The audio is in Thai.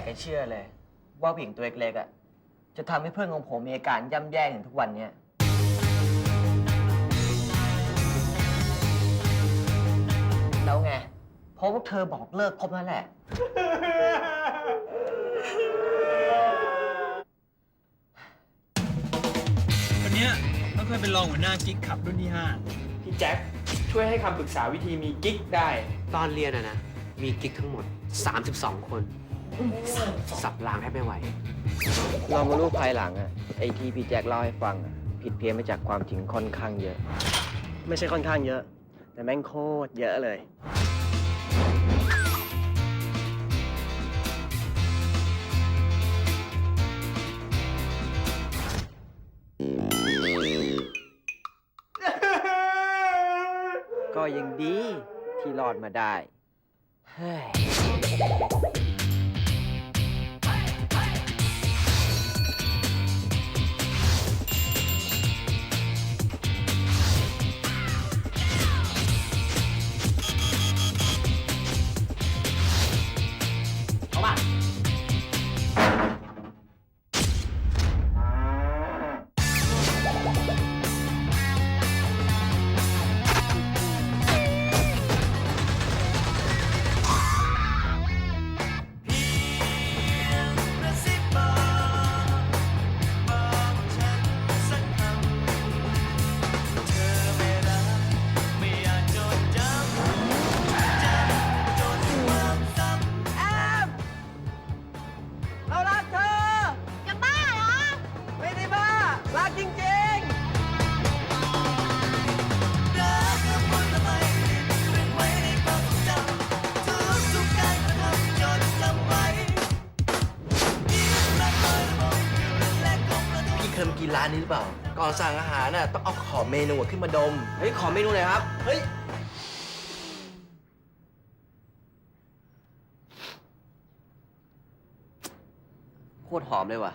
ากจะเชื่อเลย ว่าผู้หญิงตัวเล็กๆอะจะทำให้เพื่อนของผมมีอาการย่ำแย่ถึงทุกวันเนี้ยแล้วไง เพราะพวกเธอบอกเลิกคบนั่นแหละ คนเนี้ยเขาเคยเป็นรองหัวหน้ากิ๊กขับรุ่นที่ พี่แจ็คช่วยให้คำปรึกษาวิธีมีกิ๊กได้ ตอนเรียนอะนะ มีกิ๊กทั้งหมด 32 คน สับรางให้ไม่ไหว เรามารู้ภายหลังอะไอที่พี่แจ็คเล่าให้ฟังอะผิดเพี้ยนไปจากความจริงค่อนข้างเยอะ ไม่ใช่ค่อนข้างเยอะ แต่แม่งโคตรเยอะเลย ก็ยังดีที่รอดมาได้ เฮ้ย รักจริงๆ พี่เคยมากินร้านนี้หรือเปล่า ก่อนสั่งอาหารน่ะต้องเอาขอเมนูขึ้นมาดม เฮ้ย ขอเมนูเลยครับ เฮ้ย โคตรหอมเลยว่ะ